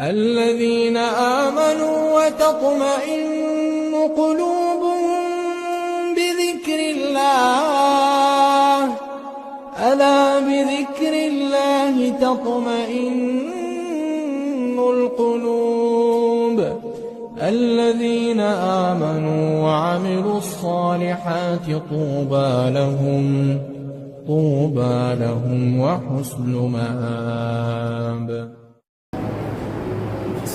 الذين آمنوا وتطمئن قلوبهم بذكر الله. ألا بذكر الله تطمئن القلوب. الذين آمنوا وعملوا الصالحات طوبى لهم طوبى لهم وحسن مآب.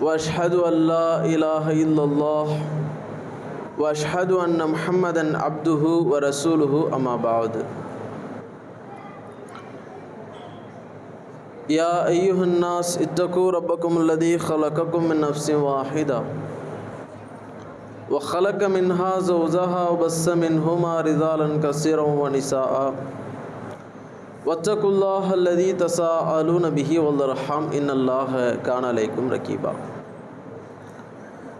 وأشهد أن لا إله إلا الله وأشهد أن محمدا عبده ورسوله أما بعد. يا أيها الناس اتقوا ربكم الذي خلقكم من نفس واحدة وخلق منها زوجها وبث منهما رجالا كثيرا ونساء. واتقوا الله الذي تساءلون به والارحام ان الله كان عليكم رقيبا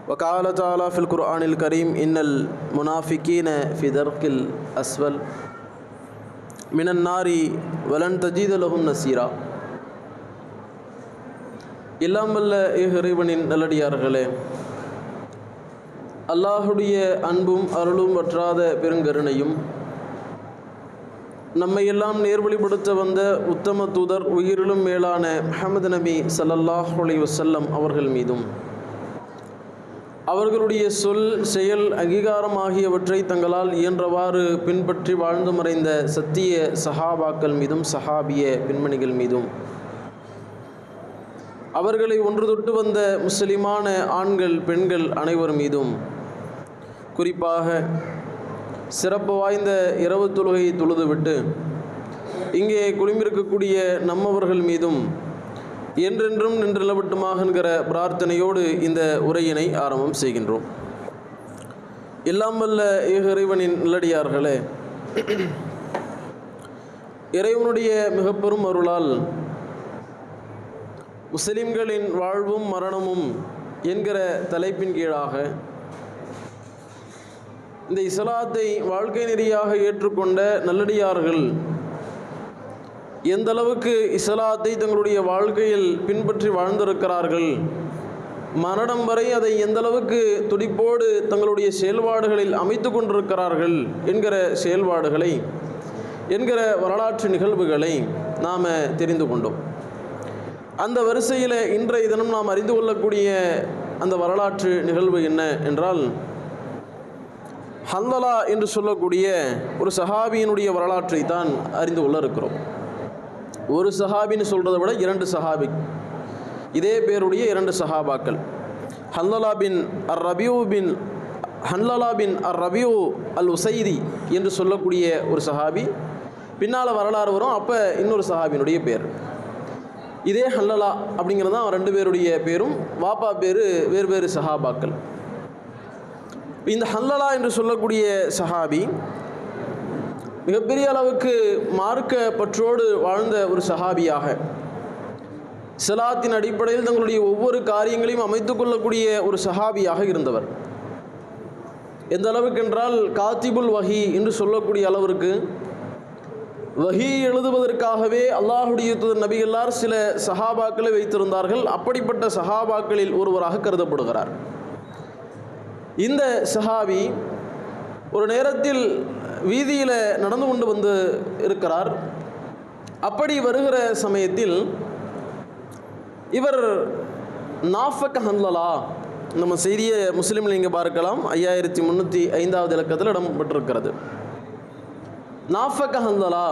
وقال تعالى في القرآن الكريم إن المنافقين في درك الأسفل من النار ولن تجد لهم نصيرا எல்லாம் வல்ல இறைவனின் நல்லடியார்களே அல்லாஹுடைய அன்பும் அருளும் வற்றாத பெருங்கருணையும் நம்மை எல்லாம் நேர்வழிப்படுத்த வந்த உத்தம தூதர் உயிரிலும் மேலான முஹம்மது நபி சல்லல்லாஹ் அலி வசல்லம் அவர்கள் மீதும். அவர்களுடைய சொல் செயல் அங்கீகாரம் ஆகியவற்றை தங்களால் இயன்றவாறு பின்பற்றி வாழ்ந்து மறைந்த சத்திய சஹாபாக்கள் மீதும் சஹாபிய பெண்மணிகள் மீதும். அவர்களை ஒன்று தொட்டு வந்த முஸ்லிமான ஆண்கள் பெண்கள் அனைவர் மீதும். குறிப்பாக சிறப்பு வாய்ந்த இரவு தொழுகையை தொழுதுவிட்டு இங்கே குழுமிருக்கக்கூடிய நம்மவர்கள் மீதும் என்றென்றும் நின்று நிலவட்டுமாக என்கிற பிரார்த்தனையோடு இந்த உரையினை ஆரம்பம் செய்கின்றோம். எல்லாம் வல்ல இறைவனின் நல்லடியார்களே இறைவனுடைய மிகப்பெரும் அருளால் முஸ்லிம்களின் வாழ்வும் மரணமும் என்கிற தலைப்பின் கீழாக இந்த இஸ்லாத்தை வாழ்க்கை நெறியாக ஏற்றுக்கொண்ட நல்லடியார்கள் எந்த அளவுக்கு இஸ்லாத்தை தங்களுடைய வாழ்க்கையில் பின்பற்றி வாழ்ந்திருக்கிறார்கள் மரணம் வரை அதை எந்த அளவுக்கு துடிப்போடு தங்களுடைய செயல்பாடுகளில் அமைத்து கொண்டிருக்கிறார்கள் என்கிற செயல்பாடுகளை என்கிற வரலாற்று நிகழ்வுகளை நாம் தெரிந்து கொண்டோம். அந்த வரிசையில் இன்றைய தினம் நாம் அறிந்து கொள்ளக்கூடிய அந்த வரலாற்று நிகழ்வு என்ன என்றால் ஹந்தலா என்று சொல்லக்கூடிய ஒரு சஹாபியினுடைய வரலாற்றை தான் அறிந்து கொள்ள இருக்கிறோம். ஒரு சஹாபின்னு சொல்கிறத விட இரண்டு சஹாபி இதே பேருடைய இரண்டு சஹாபாக்கள். ஹந்தலா பின் அர் ரபியூ பின் ஹன்லலா பின் அர் ரபியூ அல் உசைதி என்று சொல்லக்கூடிய ஒரு சஹாபி. பின்னால் வரலாறு வரும் அப்போ இன்னொரு சஹாபியினுடைய பேர். இதே ஹல்லலா அப்படிங்கிறது தான் ரெண்டு பேருடைய பேரும் வாப்பா பேர் வேறு வேறு சஹாபாக்கள். இந்த ஹல்லலா என்று சொல்லக்கூடிய சஹாபி மிகப்பெரிய அளவுக்கு மார்க்க பற்றோடு வாழ்ந்த ஒரு சஹாபியாக சிலாத்தின் அடிப்படையில் தங்களுடைய ஒவ்வொரு காரியங்களையும் அமைத்துக் கொள்ளக்கூடிய ஒரு சஹாபியாக இருந்தவர். எந்த அளவுக்கு என்றால் காத்திபுல் வஹி என்று சொல்லக்கூடிய அளவிற்கு வஹி எழுதுவதற்காகவே அல்லாஹுடைய தூதர் நபிகளார் சில சஹாபாக்களை வைத்திருந்தார்கள். அப்படிப்பட்ட சஹாபாக்களில் ஒருவராக கருதப்படுகிறார். இந்த சஹாபி ஒரு நேரத்தில் வீதியில் நடந்து கொண்டு வந்து இருக்கிறார். அப்படி வருகிற சமயத்தில் இவர் நாஃபக் ஹன்லலா நம்ம செய்தியை முஸ்லீமில் இங்கே பார்க்கலாம். ஐயாயிரத்தி முந்நூற்றி ஐந்தாவது இலக்கத்தில் இடம்பெற்றிருக்கிறது. நாஃபக் ஹன்லலா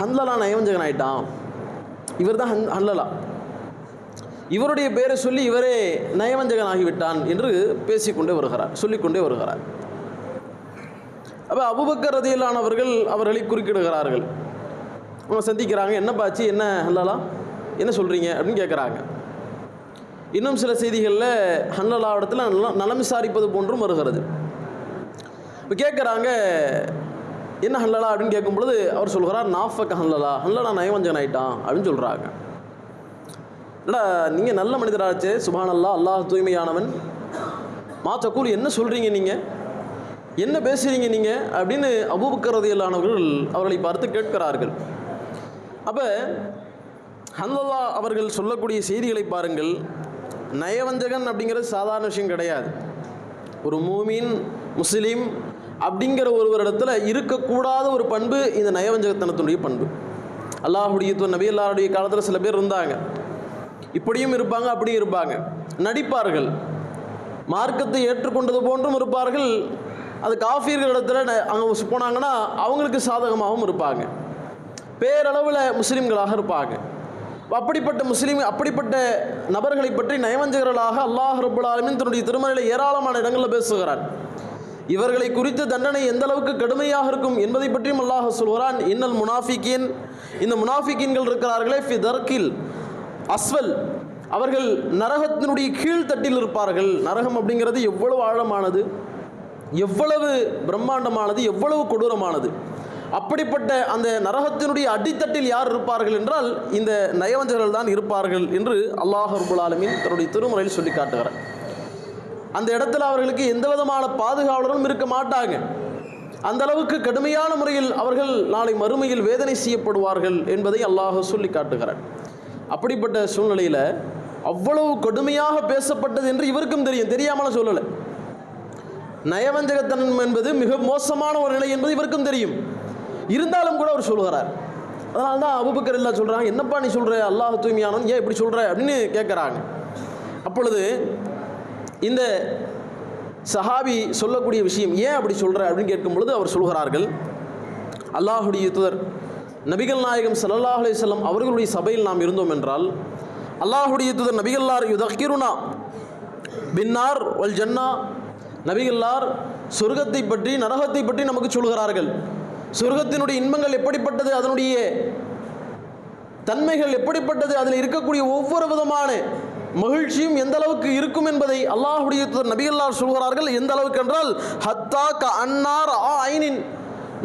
ஹன்லலா நயவஞ்சகன் ஆயிட்டான். இவர் தான் ஹன் ஹன்லலா. இவருடைய பெயரை சொல்லி இவரே நயவஞ்சகன் ஆகிவிட்டான் என்று பேசிக்கொண்டே வருகிறார் சொல்லிக்கொண்டே வருகிறார். அப்போ அபுபக்கர் ரதியிலானவர்கள் அவர்களை குறுக்கிடுகிறார்கள். அவங்க சந்திக்கிறாங்க என்ன பாச்சு என்ன ஹல்லாலா? என்ன சொல்கிறீங்க அப்படின்னு கேட்குறாங்க இன்னும் சில செய்திகளில் ஹன்லலாவிடத்தில் இடத்துல நலம் விசாரிப்பது போன்றும் வருகிறது. இப்போ கேட்குறாங்க என்ன ஹன்லலா அப்படின்னு கேட்கும் பொழுது அவர் சொல்கிறார் நாஃபக் ஹன்லலா ஹன்லலா நயவஞ்சன் ஆயிட்டான் அப்படின்னு சொல்கிறாங்க அடா நீங்கள் நல்ல மனிதராச்சே சுபானல்லா அல்லாஹ் தூய்மையானவன். மாத்தக்கூல் என்ன சொல்கிறீங்க நீங்கள் என்ன பேசுகிறீங்க நீங்கள் அப்படின்னு அபூபக்கரதையிலானவர்கள் அவர்களை பார்த்து கேட்கிறார்கள். அப்போ ஹந்தல்லா அவர்கள் சொல்லக்கூடிய செய்திகளை பாருங்கள். நயவஞ்சகன் அப்படிங்கிறது சாதாரண விஷயம் கிடையாது. ஒரு மூமின் முஸ்லீம் அப்படிங்கிற ஒருவரிடத்தில் இருக்கக்கூடாத ஒரு பண்பு இந்த நயவஞ்சகத்தனத்தினுடைய பண்பு. அல்லாஹுடைய நபி அல்லாஹுடைய காலத்தில் சில பேர் இருந்தாங்க. இப்படியும் இருப்பாங்க அப்படியும் இருப்பாங்க. நடிப்பார்கள். மார்க்கத்தை ஏற்றுக்கொண்டது போன்றும் இருப்பார்கள். அது காஃபியர்களிடத்துல இடத்துல அங்கே போனாங்கன்னா அவங்களுக்கு சாதகமாகவும் இருப்பாங்க. பேரளவில் முஸ்லீம்களாக இருப்பாங்க. அப்படிப்பட்ட முஸ்லீம் அப்படிப்பட்ட நபர்களை பற்றி நயவஞ்சகர்களாக அல்லாஹ் ரபுல் தன்னுடைய திருமலையில் ஏராளமான இடங்களில் பேசுகிறான். இவர்களை குறித்து தண்டனை எந்த அளவுக்கு கடுமையாக இருக்கும் என்பதை பற்றியும் அல்லாஹ் சொல்கிறான். இன்னல் முனாஃபிகின் இந்த முனாஃபிகின்கள் இருக்கிறார்களே ஃபி தர்கில். அஸ்வல். அவர்கள் நரகத்தினுடைய கீழ்த்தட்டில் இருப்பார்கள். நரகம் அப்படிங்கிறது எவ்வளவு ஆழமானது எவ்வளவு பிரம்மாண்டமானது எவ்வளவு கொடூரமானது. அப்படிப்பட்ட அந்த நரகத்தினுடைய அடித்தட்டில் யார் இருப்பார்கள் என்றால் இந்த நயவஞ்சர்கள் தான் இருப்பார்கள் என்று அல்லாஹ் ரபுல் ஆலமின் தன்னுடைய திருமுறையில் சொல்லி காட்டுகிறார். அந்த இடத்துல அவர்களுக்கு எந்த விதமான பாதுகாவலரும் இருக்க மாட்டாங்க. அந்த அளவுக்கு கடுமையான முறையில் அவர்கள் நாளை மறுமையில் வேதனை செய்யப்படுவார்கள் என்பதை அல்லாஹ் சொல்லி காட்டுகிறார். அப்படிப்பட்ட சூழ்நிலையில் அவ்வளவு கொடுமையாக பேசப்பட்டது என்று இவருக்கும் தெரியும். தெரியாமல சொல்லலை. நயவஞ்சகத்தனம் என்பது மிக மோசமான ஒரு நிலை என்பது இவருக்கும் தெரியும். இருந்தாலும் கூட அவர் சொல்கிறார் அதனால தான் அபுபக்கர் இல்லா சொல்கிறாங்க என்னப்பா நீ சொல்கிற அல்லாஹ் தூய்மையானவன் ஏன் இப்படி சொல்கிற அப்படின்னு கேட்குறாங்க அப்பொழுது இந்த சஹாபி சொல்லக்கூடிய விஷயம் ஏன் அப்படி சொல்கிற அப்படின்னு கேட்கும் பொழுது அவர் சொல்கிறார்கள் அல்லாஹுடைய தூதர் நபிகள் நாயகம் சல்லாஹ் அலைஹி அவர்களுடைய சபையில் நாம் இருந்தோம் என்றால் அல்லாஹுடைய தூதர் நபிகல்லார் யுதக்கிருனா பின்னார் வல் ஜன்னா நபிகல்லார் சொர்க்கத்தை பற்றி நரகத்தை பற்றி நமக்கு சொல்கிறார்கள். சொர்க்கத்தினுடைய இன்பங்கள் எப்படிப்பட்டது அதனுடைய தன்மைகள் எப்படிப்பட்டது அதில் இருக்கக்கூடிய ஒவ்வொரு விதமான மகிழ்ச்சியும் எந்த அளவுக்கு இருக்கும் என்பதை அல்லாஹுடைய நபிகள்லார் நபிகல்லார் சொல்கிறார்கள். எந்த அளவுக்கு என்றால் ஹத்தா க அன்னார் ஆ ஐனின்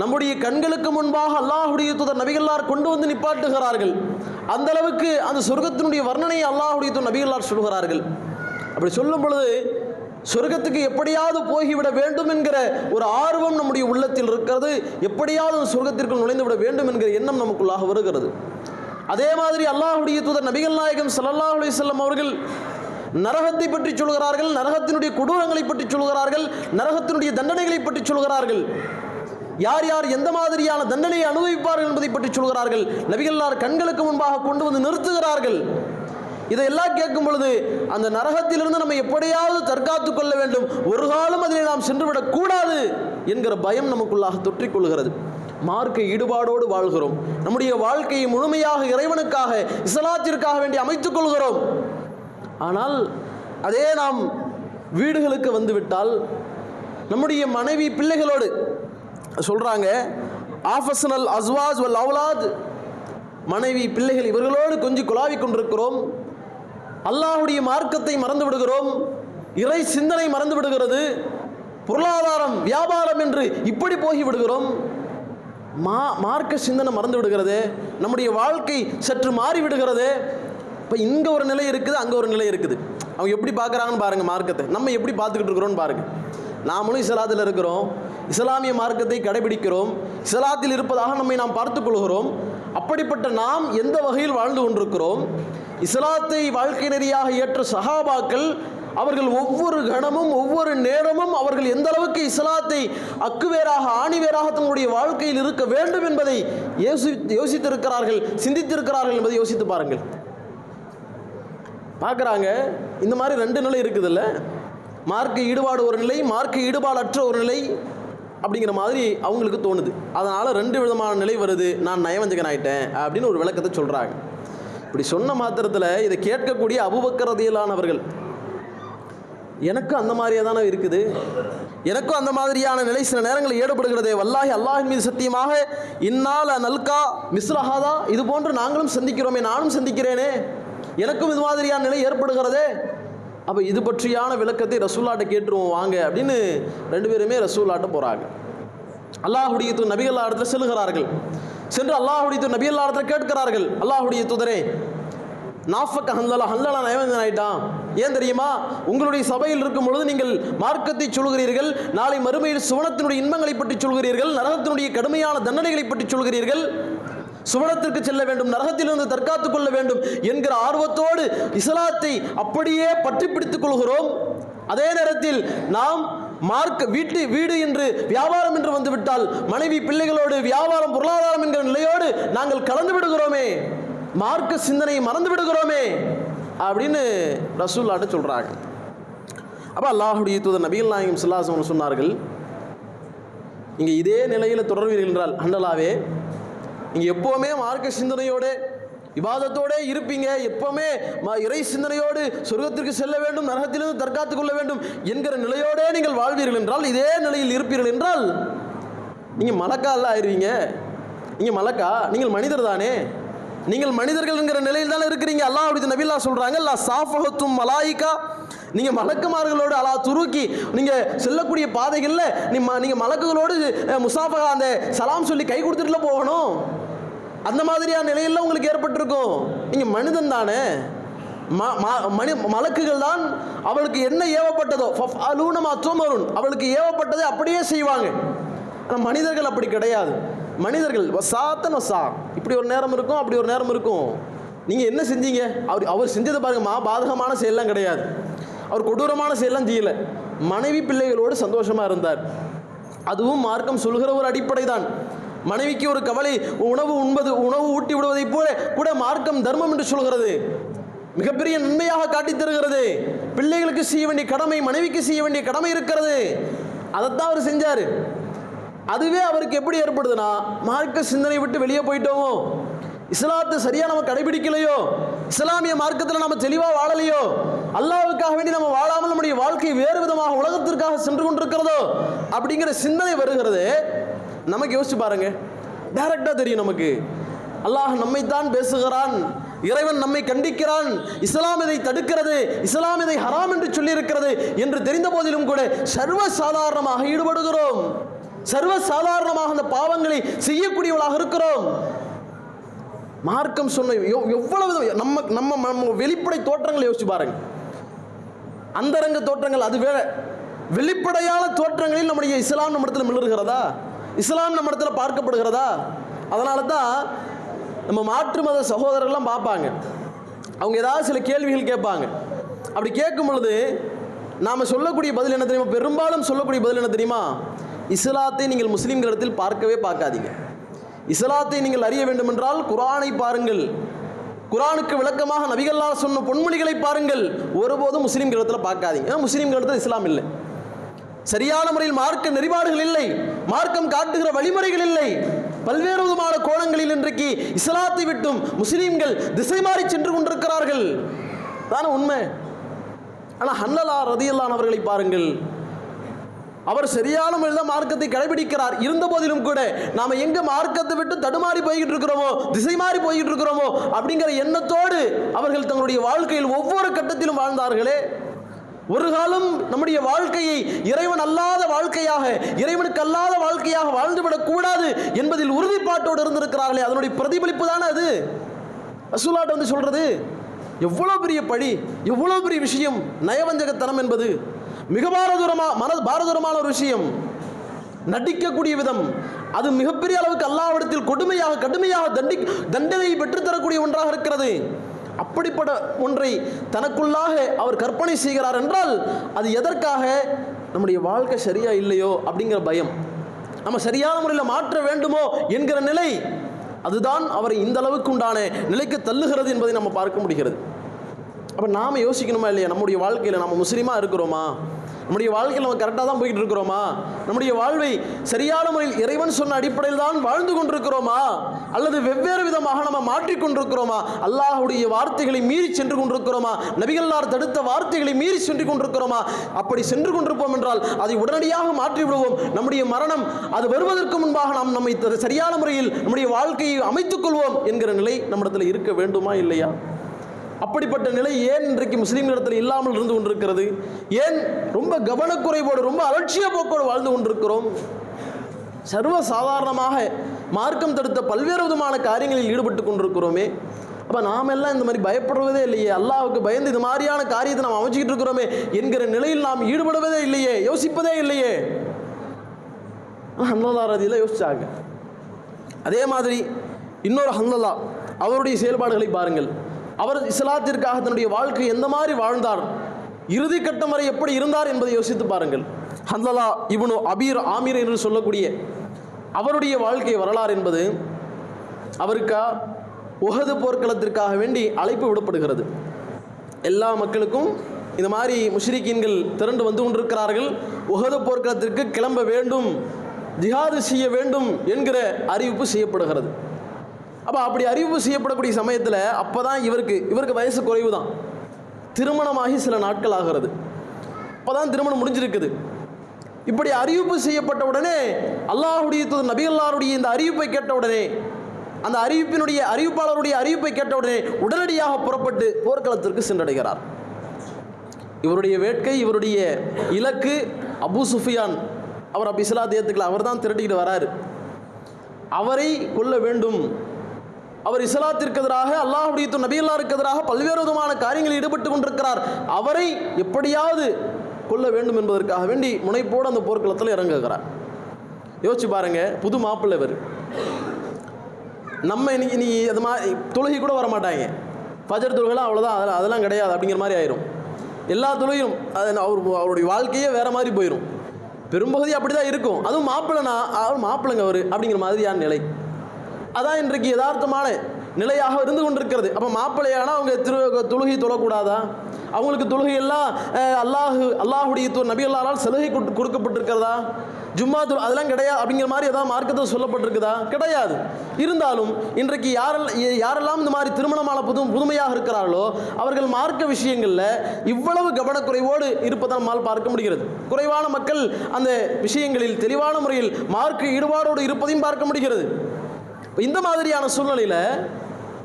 நம்முடைய கண்களுக்கு முன்பாக அல்லாஹுடைய தூதர் நபிகள்லார் கொண்டு வந்து நிப்பாட்டுகிறார்கள். அந்த அளவுக்கு அந்த சொர்க்கத்தினுடைய வர்ணனையை அல்லாஹுடைய தூதர் நபிகள்லார் சொல்கிறார்கள். அப்படி சொல்லும் பொழுது சொர்க்கத்துக்கு எப்படியாவது போகிவிட வேண்டும் என்கிற ஒரு ஆர்வம் நம்முடைய உள்ளத்தில் இருக்கிறது. எப்படியாவது சொர்க்கத்திற்குள் நுழைந்து விட வேண்டும் என்கிற எண்ணம் நமக்குள்ளாக வருகிறது. அதே மாதிரி அல்லாஹுடைய தூதர் நபிகள் நாயகம் சல்லாஹ் அலைஹி வஸல்லம் அவர்கள் நரகத்தை பற்றி சொல்கிறார்கள் நரகத்தினுடைய கொடூரங்களை பற்றி சொல்கிறார்கள் நரகத்தினுடைய தண்டனைகளை பற்றி சொல்கிறார்கள். யார் யார் எந்த மாதிரியான தண்டனையை அனுபவிப்பார்கள் என்பதை பற்றி சொல்கிறார்கள். நபிகள்லார் கண்களுக்கு முன்பாக கொண்டு வந்து நிறுத்துகிறார்கள். இதையெல்லாம் கேட்கும் பொழுது அந்த நரகத்திலிருந்து நம்ம எப்படியாவது தற்காத்துக் கொள்ள வேண்டும். ஒரு காலம் அதில் நாம் சென்றுவிடக் கூடாது என்கிற பயம் நமக்குள்ளாக தொற்றிக்கொள்கிறது மார்க்க ஈடுபாடோடு வாழ்கிறோம். நம்முடைய வாழ்க்கையை முழுமையாக இறைவனுக்காக இசலாத்திற்காக வேண்டி அமைத்துக் கொள்கிறோம். ஆனால் அதே நாம் வீடுகளுக்கு வந்துவிட்டால் நம்முடைய மனைவி பிள்ளைகளோடு சொல்கிறாங்க ஆஃபஸ்னல் அஸ்வாஜ் வல் அவுலாத். மனைவி பிள்ளைகள் இவர்களோடு கொஞ்சம் குழாவி கொண்டிருக்கிறோம். அல்லாஹுடைய மார்க்கத்தை மறந்து விடுகிறோம். இறை சிந்தனை மறந்து விடுகிறது. பொருளாதாரம் வியாபாரம் என்று இப்படி போகி விடுகிறோம். மா மார்க்க சிந்தனை மறந்து விடுகிறது. நம்முடைய வாழ்க்கை சற்று மாறி விடுகிறது. இப்போ இங்கே ஒரு நிலை இருக்குது அங்கே ஒரு நிலை இருக்குது. அவங்க எப்படி பார்க்குறாங்கன்னு பாருங்கள் மார்க்கத்தை. நம்ம எப்படி பார்த்துக்கிட்டு இருக்கிறோன்னு பாருங்கள் நாமளும் இஸ்லாத்தில் இருக்கிறோம். இஸ்லாமிய மார்க்கத்தை கடைபிடிக்கிறோம். இஸ்லாத்தில் இருப்பதாக நம்மை நாம் பார்த்துக் கொள்கிறோம். அப்படிப்பட்ட நாம் எந்த வகையில் வாழ்ந்து கொண்டிருக்கிறோம்? இஸ்லாத்தை வாழ்க்கை நெறியாக ஏற்ற சஹாபாக்கள் அவர்கள் ஒவ்வொரு கணமும் ஒவ்வொரு நேரமும் அவர்கள் எந்த அளவுக்கு இஸ்லாத்தை அக்குவேராக ஆணிவேராக தங்களுடைய வாழ்க்கையில் இருக்க வேண்டும் என்பதை யோசி யோசித்திருக்கிறார்கள் சிந்தித்திருக்கிறார்கள் என்பதை யோசித்து பாருங்கள். பார்க்குறாங்க இந்த மாதிரி ரெண்டு நிலை இருக்குதுல்ல? மார்க்க ஈடுபாடு ஒரு நிலை மார்க்க ஈடுபாடற்ற ஒரு நிலை அப்படிங்கிற மாதிரி அவங்களுக்கு தோணுது. அதனால் ரெண்டு விதமான நிலை வருது. நான் நயவஞ்சகன் ஆகிட்டேன் அப்படின்னு ஒரு விளக்கத்தை சொல்கிறாங்க இப்படி சொன்ன மாத்திரத்தில் இதை கேட்கக்கூடிய அபுபக்கரதியிலானவர்கள் எனக்கும் அந்த மாதிரியே தானே இருக்குது. எனக்கும் அந்த மாதிரியான நிலை சில நேரங்களில் ஏற்படுகிறதே. வல்லாஹி அல்லாஹின் மீது சத்தியமாக இந்நாள் நல்கா மிஸ்ரஹாதா இது போன்று நாங்களும் சந்திக்கிறோமே நானும் சந்திக்கிறேனே. எனக்கும் இது மாதிரியான நிலை ஏற்படுகிறதே. அப்போ இது பற்றியான விளக்கத்தை ரசூல்லாட்ட கேட்டுருவோம் வாங்க அப்படின்னு ரெண்டு பேருமே ரசூல்லாட்ட போகிறாங்க அல்லாஹுடைய தூ நபிகள் இடத்துல செல்கிறார்கள் சென்று அல்லாஹுடைய தூ நபிகள் இடத்துல கேட்கிறார்கள். அல்லாஹுடைய தூதரே நாஃபக்க ஹந்தலா ஹந்தலா நயவஞ்சன் ஆயிட்டான். ஏன் தெரியுமா? உங்களுடைய சபையில் இருக்கும் பொழுது நீங்கள் மார்க்கத்தை சொல்கிறீர்கள் நாளை மறுமையில் சுவனத்தினுடைய இன்பங்களை பற்றி சொல்கிறீர்கள் நரகத்தினுடைய கடுமையான தண்டனைகளை பற்றி சொல்கிறீர்கள். சுவனத்திற்கு செல்ல வேண்டும் நரகத்திலிருந்து தற்காத்துக் கொள்ள வேண்டும் என்கிற ஆர்வத்தோடு இஸ்லாத்தை அப்படியே பற்றி பிடித்துக் கொள்கிறோம். அதே நேரத்தில் நாம் மார்க்க வீட்டு வீடு என்று வியாபாரம் என்று வந்துவிட்டால் மனைவி பிள்ளைகளோடு வியாபாரம் பொருளாதாரம் என்கிற நிலையோடு நாங்கள் கலந்து விடுகிறோமே. மார்க்க சிந்தனையை மறந்து விடுகிறோமே அப்படின்னு ரசூல்லாட்ட சொல்றாங்க. அப்போ அல்லாஹுடைய தூதர் நபிகள் நாயகம் சில்லாசம் சொன்னார்கள் இங்கே இதே நிலையில் தொடர்வீர்கள் என்றால் அண்டலாவே நீங்கள் எப்போவுமே மார்க்க சிந்தனையோடு விவாதத்தோடே இருப்பீங்க. எப்பவுமே இறை சிந்தனையோடு சொர்க்கத்திற்கு செல்ல வேண்டும் நரகத்திலிருந்து தற்காத்துக் கொள்ள வேண்டும் என்கிற நிலையோடே நீங்கள் வாழ்வீர்கள் என்றால் இதே நிலையில் இருப்பீர்கள் என்றால் நீங்கள் மலக்கா அல்ல ஆயிருவீங்க. நீங்கள் மலக்கா? நீங்கள் மனிதர் தானே? நீங்கள் மனிதர்கள் என்கிற நிலையில் தானே இருக்கிறீங்க. அல்லா அப்படி நபில்லா சொல்கிறாங்க அல்லா சாஃபகத்தும் மலாயிக்கா நீங்கள் மலக்குமார்களோடு அலா துருக்கி நீங்கள் செல்லக்கூடிய பாதைகளில் நீ நீங்கள் மலக்குகளோடு முசாஃபகா அந்த சலாம் சொல்லி கை கொடுத்துட்டுல போகணும். அந்த மாதிரியான நிலையில் உங்களுக்கு ஏற்பட்டிருக்கும். நீங்கள் மனிதன் தானே. ம- மனி மலக்குகள் தான் அவளுக்கு என்ன ஏவப்பட்டதோ. அலூனமா தூமருன். அவளுக்கு ஏவப்பட்டதை அப்படியே செய்வாங்க. ஆனால் மனிதர்கள் அப்படி கிடையாது. மனிதர்கள் வசாத்தன் வசா. இப்படி ஒரு நேரம் இருக்கும் அப்படி ஒரு நேரம் இருக்கும். நீங்கள் என்ன செஞ்சீங்க? அவர் அவர் செஞ்சது பாருங்கள் மா பாதகமான செயல்லாம் கிடையாது. அவர் கொடூரமான செயலாம் செய்யலை. மனைவி பிள்ளைகளோடு சந்தோஷமாக இருந்தார். அதுவும் மார்க்கம் சொல்கிற ஒரு அடிப்படை தான் மனைவிக்கு ஒரு கவலை உணவு உண்பது உணவு ஊட்டி விடுவதைப் போல கூட மார்க்கம் தர்மம் என்று சொல்கிறது. மிகப்பெரிய நன்மையாக காட்டித் தருகிறது. பிள்ளைகளுக்கு செய்ய வேண்டிய கடமை மனைவிக்கு செய்ய வேண்டிய கடமை இருக்கிறது. அதைத்தான் அவர் செஞ்சார். அதுவே அவருக்கு எப்படி ஏற்படுதுன்னா மார்க்க சிந்தனை விட்டு வெளியே போயிட்டோமோ? இஸ்லாத்தை சரியாக நம்ம கடைபிடிக்கலையோ? இஸ்லாமிய மார்க்கத்தில் நம்ம தெளிவாக வாழலையோ? அல்லாவுக்காக வேண்டி நம்ம வாழாமல் நம்முடைய வாழ்க்கை வேறு விதமாக உலகத்திற்காக சென்று கொண்டிருக்கிறதோ? அப்படிங்கிற சிந்தனை வருகிறது. நமக்கு யோசிச்சு பாருங்க. டைரக்டாக தெரியும் நமக்கு. அல்லாஹ் நம்மைத்தான் பேசுகிறான். இறைவன் நம்மை கண்டிக்கிறான். இஸ்லாம் இதை தடுக்கிறது? இஸ்லாம் இதை ஹராம் என்று சொல்லியிருக்கிறது என்று தெரிந்த போதிலும் கூட சர்வ சாதாரணமாக ஈடுபடுகிறோம். சர்வ சாதாரணமாக அந்த பாவங்களை செய்யக்கூடியவளாக இருக்கிறோம். மார்க்கம் சொன்ன எவ்வளவு நம்ம நம்ம நம்ம வெளிப்படை தோற்றங்களை யோசிச்சு பாருங்க. அந்தரங்க தோற்றங்கள் அது வேற. வெளிப்படையான தோற்றங்களில் நம்முடைய இஸ்லாம் நம்ம இடத்துல மிளறுகிறதா இஸ்லாம் நம்ம இடத்துல பார்க்கப்படுகிறதா? அதனால தான் நம்ம மாற்று மத சகோதரர்கள்லாம் பார்ப்பாங்க. அவங்க ஏதாவது சில கேள்விகள் கேட்பாங்க. அப்படி கேட்கும் பொழுது நாம் சொல்லக்கூடிய பதில் என்ன தெரியுமா? பெரும்பாலும் சொல்லக்கூடிய பதில் என்ன தெரியுமா? இஸ்லாத்தை நீங்கள் முஸ்லீம்களிடத்தில் பார்க்கவே பார்க்காதீங்க. இஸ்லாத்தை நீங்கள் அறிய வேண்டுமென்றால் குரானை பாருங்கள். குரானுக்கு விளக்கமாக நபிகள்லாம் சொன்ன பொன்மொழிகளை பாருங்கள். ஒருபோதும் முஸ்லீம்களிடத்தில் பார்க்காதீங்க. ஏன்னா முஸ்லீம்களிடத்தில் இஸ்லாம் இல்லை. சரியான முறையில் மார்க்க நெறிபாடுகள் இல்லை மார்க்கம் காட்டுகிற வழிமுறைகள் இல்லை. பல்வேறு விதமான கோணங்களில் இன்றைக்கு இஸ்லாத்தை விட்டும் முஸ்லீம்கள் திசை மாறி சென்று கொண்டிருக்கிறார்கள். தானே உண்மை. ஆனால் ஹன்னலா ரதியல்லான் அவர்களை பாருங்கள். அவர் சரியான முறையில் தான் மார்க்கத்தை கடைபிடிக்கிறார். இருந்த போதிலும் கூட நாம் எங்கே மார்க்கத்தை விட்டு தடுமாறி போய்கிட்டு இருக்கிறோமோ திசை மாறி போய்கிட்டு இருக்கிறோமோ அப்படிங்கிற எண்ணத்தோடு அவர்கள் தங்களுடைய வாழ்க்கையில் ஒவ்வொரு கட்டத்திலும் வாழ்ந்தார்களே. ஒரு காலம் நம்முடைய வாழ்க்கையை இறைவன் அல்லாத வாழ்க்கையாக இறைவனுக்கு அல்லாத வாழ்க்கையாக வாழ்ந்துவிடக் கூடாது என்பதில் உறுதிப்பாட்டோடு இருந்திருக்கிறார்களே. அதனுடைய பிரதிபலிப்பு தானே அது? ரசூலாட்ட வந்து சொல்றது எவ்வளோ பெரிய பழி எவ்வளோ பெரிய விஷயம் நயவஞ்சகத்தனம் என்பது. மிக பாரதூரமா மன பாரதூரமான ஒரு விஷயம். நடிக்கக்கூடிய விதம் அது மிகப்பெரிய அளவுக்கு அல்லாவிடத்தில் கொடுமையாக கடுமையாக தண்டி தண்டனையை பெற்றுத்தரக்கூடிய ஒன்றாக இருக்கிறது. அப்படிப்பட்ட ஒன்றை தனக்குள்ளாக அவர் கற்பனை செய்கிறார் என்றால் அது எதற்காக? நம்முடைய வாழ்க்கை சரியா இல்லையோ அப்படிங்கிற பயம். நம்ம சரியான முறையில் மாற்ற வேண்டுமோ என்கிற நிலை அதுதான் அவரை இந்த அளவுக்கு உண்டான நிலைக்கு தள்ளுகிறது என்பதை நம்ம பார்க்க முடிகிறது. அப்போ நாம் யோசிக்கணுமா இல்லையா? நம்முடைய வாழ்க்கையில் நம்ம முஸ்லீமாக இருக்கிறோமா? நம்முடைய வாழ்க்கையில் நம்ம கரெக்டாக தான் போய்கிட்டு இருக்கிறோமா? நம்முடைய வாழ்வை சரியான முறையில் இறைவன் சொன்ன அடிப்படையில் தான் வாழ்ந்து கொண்டிருக்கிறோமா? அல்லது வெவ்வேறு விதமாக நம்ம மாற்றிக்கொண்டிருக்கிறோமா அல்லாஹுடைய வார்த்தைகளை மீறி சென்று கொண்டிருக்கிறோமா? நபிகள்லார் தடுத்த வார்த்தைகளை மீறி சென்று கொண்டிருக்கிறோமா? அப்படி சென்று கொண்டிருப்போம் என்றால் அதை உடனடியாக மாற்றி விடுவோம். நம்முடைய மரணம் அது வருவதற்கு முன்பாக நாம் நம்மை சரியான முறையில் நம்முடைய வாழ்க்கையை அமைத்துக் கொள்வோம் என்கிற நிலை நம்மிடத்தில் இருக்க வேண்டுமா இல்லையா? அப்படிப்பட்ட நிலை ஏன் இன்றைக்கு முஸ்லீம்களிடத்தில் இல்லாமல் இருந்து கொண்டிருக்கிறது? ஏன் ரொம்ப கவனக்குறைவோடு ரொம்ப அலட்சிய போக்கோடு வாழ்ந்து கொண்டிருக்கிறோம்? சர்வ சாதாரணமாக மார்க்கம் தடுத்த பல்வேறு விதமான காரியங்களில் ஈடுபட்டு கொண்டிருக்கிறோமே. அப்போ நாம் எல்லாம் இந்த மாதிரி பயப்படுவதே இல்லையே. அல்லாவுக்கு பயந்து இது மாதிரியான காரியத்தை நாம் அமைச்சிக்கிட்டு இருக்கிறோமே என்கிற நிலையில் நாம் ஈடுபடுவதே இல்லையே. யோசிப்பதே இல்லையே. ஹன்லல்லா ரதியில் யோசிச்சாங்க. அதே மாதிரி இன்னொரு ஹன்லல்லா அவருடைய செயல்பாடுகளை பாருங்கள். அவர் இஸ்லாத்திற்காக தன்னுடைய வாழ்க்கை எந்த மாதிரி வாழ்ந்தார்? இறுதி கட்டம் வரை எப்படி இருந்தார் என்பதை யோசித்து பாருங்கள். ஹந்தலா இவனு அபீர் ஆமீர் என்று சொல்லக்கூடிய அவருடைய வாழ்க்கை வரலாறு என்பது அவருக்கா உகது போர்க்களத்திற்காக வேண்டி அழைப்பு விடப்படுகிறது. எல்லா மக்களுக்கும் இந்த மாதிரி முஷ்ரிக்கீன்கள் திரண்டு வந்து கொண்டிருக்கிறார்கள். உகது போர்க்களத்திற்கு கிளம்ப வேண்டும் ஜிஹாது செய்ய வேண்டும் என்கிற அறிவிப்பு செய்யப்படுகிறது. அப்போ அப்படி அறிவிப்பு செய்யப்படக்கூடிய சமயத்தில் அப்போ தான் இவருக்கு இவருக்கு வயசு குறைவு தான் திருமணமாகி சில நாட்கள் ஆகிறது. அப்போ தான் திருமணம் முடிஞ்சிருக்குது. இப்படி அறிவிப்பு செய்யப்பட்ட உடனே அல்லாஹுடைய தூதர் நபிகல்லாருடைய இந்த அறிவிப்பை கேட்ட உடனே அந்த அறிவிப்பினுடைய அறிவிப்பாளருடைய அறிவிப்பை கேட்ட உடனே உடனடியாக புறப்பட்டு போர்க்களத்திற்கு சென்றடைகிறார். இவருடைய வேட்கை இவருடைய இலக்கு அபு சுஃபியான் அவர் அப்படி இஸ்லாத்தை அவர் தான் திரட்டிக்கிட்டு வராரு. அவரை கொல்ல வேண்டும். அவர் இஸ்லாத்திற்கு எதிராக அல்லாஹுடைய நபியல்லாருக்கு எதிராக பல்வேறு விதமான காரியங்களில் ஈடுபட்டு கொண்டிருக்கிறார். அவரை எப்படியாவது கொல்ல வேண்டும் என்பதற்காக வேண்டி முனைப்போடு அந்த போர்க்களத்தில் இறங்குகிறார். யோசிச்சு பாருங்க புது மாப்பிள்ளை இவர். நம்ம இன்னைக்கு நீ அது மாதிரி தொழுகை கூட வர மாட்டாங்க பஜர் தொழுகைலாம் அவ்வளோதான் அதெல்லாம் அதெல்லாம் கிடையாது அப்படிங்கிற மாதிரி ஆயிரும். எல்லா தொழுகையும் அது அவர் அவருடைய வாழ்க்கையே வேற மாதிரி போயிடும் பெரும்பகுதி அப்படி தான் இருக்கும். அதுவும் மாப்பிள்ளைனா அவர் மாப்பிள்ளைங்க அவர் அப்படிங்கிற மாதிரியான நிலை. அதான் இன்றைக்கு யதார்த்தமான நிலையாக இருந்து கொண்டிருக்கிறது. அப்போ மாப்பிள்ளையானா அவங்க திரு தொழுகை தொழக்கூடாதா அவங்களுக்கு தொழுகை எல்லாம் அல்லாஹு அல்லாஹுடைய நபி அல்லாஹால் சலுகை கொடுக்கப்பட்டிருக்கிறதா? ஜும்மா தொழு அதெல்லாம் கிடையாது அப்படிங்கிற மாதிரி ஏதாவது மார்க்கத்தில் சொல்லப்பட்டிருக்குதா? கிடையாது. இருந்தாலும் இன்றைக்கு யாரெல்லாம் யாரெல்லாம் இந்த மாதிரி திருமணமான புது புதுமையாக இருக்கிறார்களோ அவர்கள் மார்க்க விஷயங்களில் இவ்வளவு கவனக்குறைவோடு இருப்பதை நம்மால் பார்க்க முடிகிறது. குறைவான மக்கள் அந்த விஷயங்களில் தெளிவான முறையில் மார்க்க ஈடுபாடோடு இருப்பதையும் பார்க்க முடிகிறது. இப்போ இந்த மாதிரியான சூழ்நிலையில்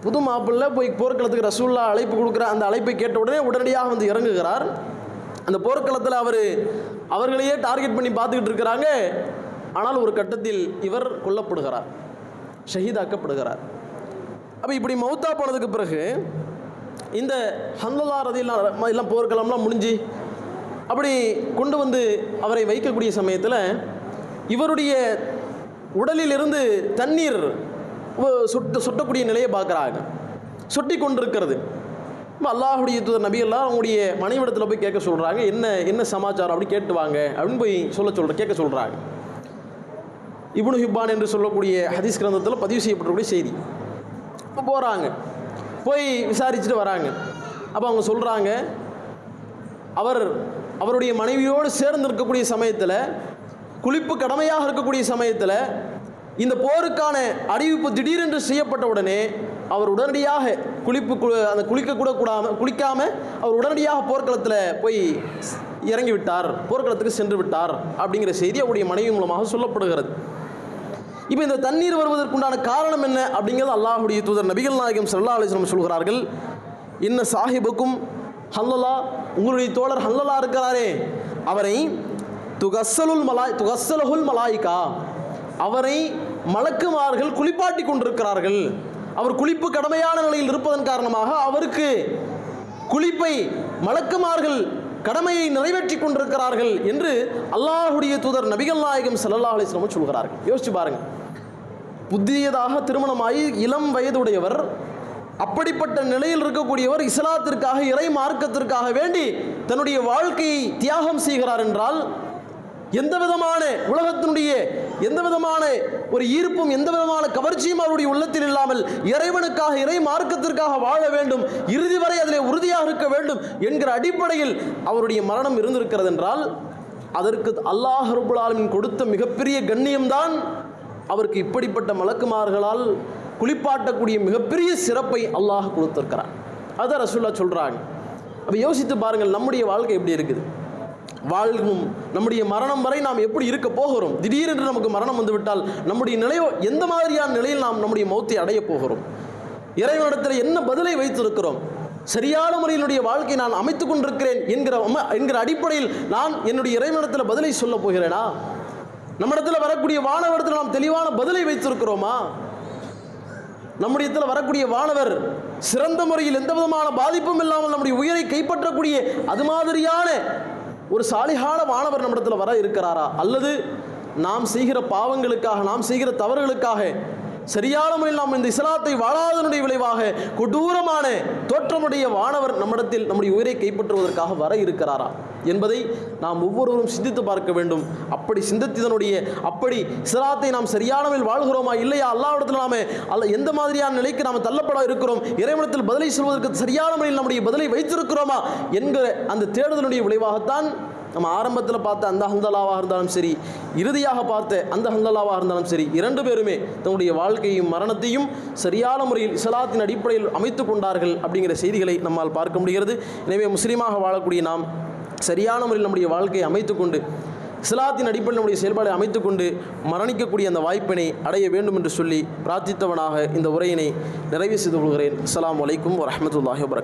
புது மாப்பிள்ளை போய் போர்க்களத்துக்கு ரசூல்லா அழைப்பு கொடுக்குற அந்த அழைப்பை கேட்ட உடனே உடனடியாக வந்து இறங்குகிறார். அந்த போர்க்களத்தில் அவர் அவர்களையே டார்கெட் பண்ணி பார்த்துக்கிட்டு இருக்கிறாங்க. ஆனால் ஒரு கட்டத்தில் இவர் கொல்லப்படுகிறார். ஷஹீதாக்கப்படுகிறார். அப்போ இப்படி மௌத்தா போனதுக்கு பிறகு இந்த ஹந்தலா ரதியெல்லாம் எல்லாம் போர்க்களம்லாம் முடிஞ்சு அப்படி கொண்டு வந்து அவரை வைக்கக்கூடிய சமயத்தில் இவருடைய உடலிலிருந்து தண்ணீர் சுட்டு சுட்டக்கூடிய நிலையை பார்க்குறாங்க. சுட்டி கொண்டிருக்கிறது. இப்போ அல்லாஹுடைய தூதர் நபி எல்லாம் அவங்களுடைய மனைவிடத்தில் போய் கேட்க சொல்கிறாங்க என்ன என்ன சமாச்சாரம் அப்படி கேட்டு வாங்க அப்படின்னு போய் சொல்ல சொல்கிற கேட்க சொல்கிறாங்க இப்னு ஹிப்பான் என்று சொல்லக்கூடிய ஹதீஸ் கிரந்தத்தில் பதிவு செய்யப்பட்டக்கூடிய செய்தி. இப்போ போகிறாங்க போய் விசாரிச்சுட்டு வராங்க. அப்போ அவங்க சொல்கிறாங்க அவர் அவருடைய மனைவியோடு சேர்ந்து இருக்கக்கூடிய சமயத்தில் குளிப்பு கடமையாக இருக்கக்கூடிய சமயத்தில் இந்த போருக்கான அறிவிப்பு திடீரென்று செய்யப்பட்ட உடனே அவர் உடனடியாக குளிப்பு அந்த குளிக்க கூட கூடாம குளிக்காம அவர் உடனடியாக போர்க்களத்தில் போய் இறங்கிவிட்டார். போர்க்களத்துக்கு சென்று விட்டார் அப்படிங்கிற செய்தி அவருடைய மனைவி மூலமாக சொல்லப்படுகிறது. இப்போ இந்த தண்ணீர் வருவதற்குண்டான காரணம் என்ன அப்படிங்கிறது அல்லாஹுடைய தூதர் நபிகள் நாயகம் ஸல்லல்லாஹு அலைஹி சொல்கிறார்கள். இன்ன சாஹிபுக்கும் ஹல்லலா உங்களுடைய தோழர் ஹல்லலா இருக்கிறாரே. அவரை துகஸ்ஸலுல் மலாய் துகஸ்ஸலுல் மலாய்கா அவரை மலக்குமார்கள் குளிப்பாட்டி கொண்டிருக்கிறார்கள். அவர் குளிப்பு கடமையான நிலையில் இருப்பதன் காரணமாக அவருக்கு குளிப்பை மலக்குமார்கள் கடமையை நிறைவேற்றி கொண்டிருக்கிறார்கள் என்று அல்லாஹுடைய தூதர் நபிகள் நாயகம் சல்லா அலைஹி சொல்கிறார்கள். யோசிச்சு பாருங்க. புதியதாக திருமணமாகி இளம் வயதுடையவர் அப்படிப்பட்ட நிலையில் இருக்கக்கூடியவர் இஸ்லாத்திற்காக இறை மார்க்கத்திற்காக வேண்டி தன்னுடைய வாழ்க்கையை தியாகம் செய்கிறார் என்றால் எந்த விதமான உலகத்தினுடைய எந்த விதமான ஒரு ஈர்ப்பும் எந்த விதமான கவர்ச்சியும் அவருடைய உள்ளத்தில் இல்லாமல் இறைவனுக்காக இறை மார்க்கத்திற்காக வாழ வேண்டும். இறுதி வரை அதிலே உறுதியாக இருக்க வேண்டும் என்கிற அடிப்படையில் அவருடைய மரணம் இருந்திருக்கிறது என்றால் அதற்கு அல்லாஹ் ரபுல் கொடுத்த மிகப்பெரிய கண்ணியம்தான் அவருக்கு இப்படிப்பட்ட மலக்குமார்களால் குளிப்பாட்டக்கூடிய மிகப்பெரிய சிறப்பை அல்லாஹ் கொடுத்திருக்கிறான். அதை ரசூல்லா சொல்கிறாங்க அப்போ யோசித்து பாருங்கள் நம்முடைய வாழ்க்கை எப்படி இருக்குது? வாழ்வும் நம்முடைய மரணம் வரை நாம் எப்படி இருக்க போகிறோம்? திடீரென்று நமக்கு மரணம் வந்துவிட்டால் நம்முடைய நிலையோ எந்த மாதிரியான நிலையில் நாம் நம்முடைய மௌத்தை அடைய போகிறோம்? இறைவனிடத்தில் என்ன பதிலை வைத்திருக்கிறோம்? சரியான முறையினுடைய வாழ்க்கை நான் அமைத்துக் கொண்டிருக்கிறேன் என்கிற அம- என்கிற அடிப்படையில் நான் என்னுடைய இறைவனிடத்தில் பதிலை சொல்ல போகிறேனா? நம்மிடத்தில் வரக்கூடிய வானவரத்தில் நாம் தெளிவான பதிலை வைத்திருக்கிறோமா? நம்முடைய இடத்துல வரக்கூடிய வானவர் சிறந்த முறையில் எந்த விதமான பாதிப்பும் இல்லாமல் நம்முடைய உயிரை கைப்பற்றக்கூடிய அது மாதிரியான ஒரு சாலிகான மாணவர் நம்மிடத்தில் வர இருக்கிறாரா? அல்லது நாம் செய்கிற பாவங்களுக்காக நாம் செய்கிற தவறுகளுக்காக சரியான முறையில் நாம் இந்த இஸ்லாத்தை வாழாதனுடைய விளைவாக கொடூரமான தோற்றமுடைய வானவர் நம்மிடத்தில் நம்முடைய உயிரை கைப்பற்றுவதற்காக வர இருக்கிறாரா என்பதை நாம் ஒவ்வொருவரும் சிந்தித்து பார்க்க வேண்டும். அப்படி சிந்தித்ததனுடைய அப்படி இஸ்லாத்தை நாம் சரியான முறையில் வாழ்கிறோமா இல்லையா? அல்லாவிடத்தில் நாம் அல்ல எந்த மாதிரியான நிலைக்கு நாம் தள்ளப்பட இருக்கிறோம்? இறைவனத்தில் பதிலை சொல்வதற்கு சரியான முறையில் நம்முடைய பதிலை வைத்திருக்கிறோமா? என்கிற அந்த தேடுதலுடைய விளைவாகத்தான் நம்ம ஆரம்பத்தில் பார்த்த அந்த ஹந்தலாவாக இருந்தாலும் சரி இறுதியாக பார்த்த அந்த ஹந்தலாவாக இருந்தாலும் சரி இரண்டு பேருமே தன்னுடைய வாழ்க்கையும் மரணத்தையும் சரியான முறையில் இஸ்லாத்தின் அடிப்படையில் அமைத்து கொண்டார்கள் அப்படிங்கிற செய்திகளை நம்மால் பார்க்க முடிகிறது. எனவே முஸ்லீமாக வாழக்கூடிய நாம் சரியான முறையில் நம்முடைய வாழ்க்கையை அமைத்துக்கொண்டு இஸ்லாத்தின் அடிப்படையில் நம்முடைய செயல்பாடை அமைத்துக்கொண்டு மரணிக்கக்கூடிய அந்த வாய்ப்பினை அடைய வேண்டும் என்று சொல்லி பிரார்த்தித்தவனாக இந்த உரையினை நிறைவு செய்து கொள்கிறேன். அஸ்லாம் அலைக்கும் வரமத்துல்லாஹி வபரகாத்துஹு